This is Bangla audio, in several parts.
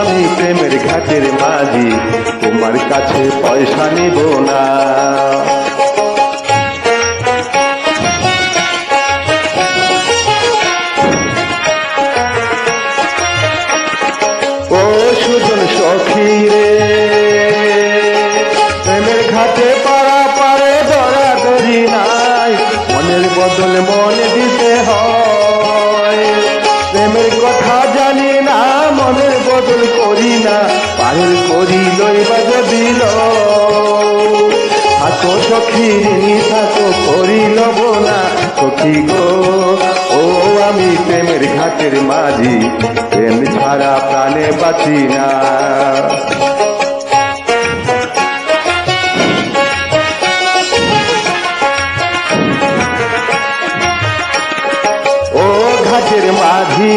আমি প্রেমের ঘাটের মাঝি তোমার কাছে পয়সা নিব না। ও সুজন সখী রে পারের করি লইবা যদি থাকো সখী থাকো করি লব না সখী গো। ও আমি প্রেমের ঘাটের মাঝি, প্রেম ছাড়া প্রাণে বাঁচি না। ও ঘাটের মাঝি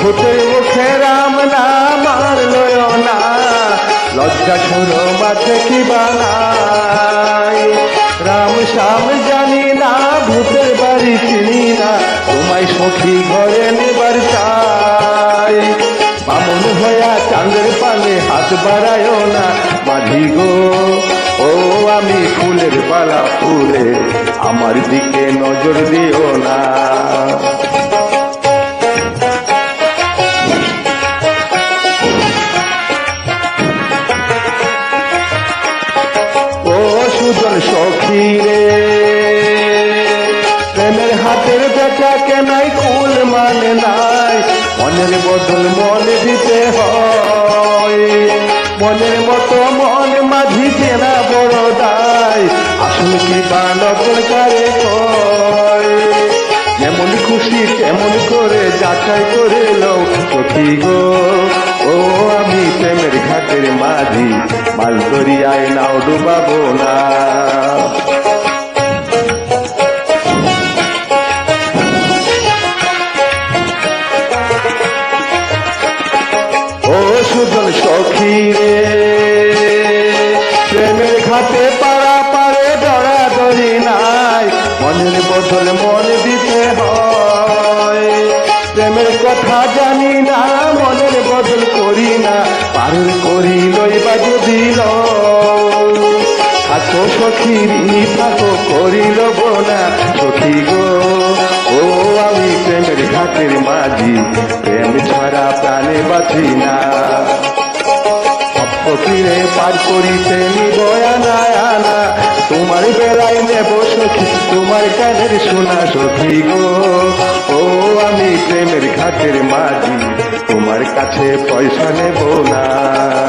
ভূতের মুখে রাম না লজ্জা সুর মাঠে কি বানাই? রাম শ্যাম জানি না, ভূতের বাড়ি চিনি না, তোমায় সখী ঘরে নেবার চাই। বামন হইয়া চাঁদের পানে হাত বাড়ায় না মাঝি গো। ও, আমি ফুলের পালা ফুলে আমার দিকে নজর দিও না। সখী প্রেমের হাতের বেটা কেনাই কুল মানে নাই। মনের বদল মন দিতে হয়। মনের মতো মন মাঝি চেনা বড় দায়। আসল কি বানকর কারে কয়। যেমন খুশি তেমন করে যাচাই করে লও গো। ও ঘাটের মাঝি, মাল দরিয়ায় নাও ডুবাবো না। ও সুজন সখী রে, প্রেমের ঘাটে পাড়া পারে ডরা ডরি নাই, মনের বদল মন দিতে হয়। প্রেমের কথা জানি না, মনের বদল করি না, পারুল লইবা যদি থাকো সখী থাকো করি লব না সখী গো। ও, আমি প্রেমের ঘাটের মাঝি, প্রেম ছাড়া প্রাণে বাঁচি না। সপ্ততীরে পার করিতে নিব আনা আনা। তোমার বেলায় নেব সখী, তোমার কানের শোনা সখী গো। ও, আমি প্রেমের ঘাটের মাঝি, তোমার কাছে পয়সা নেব না।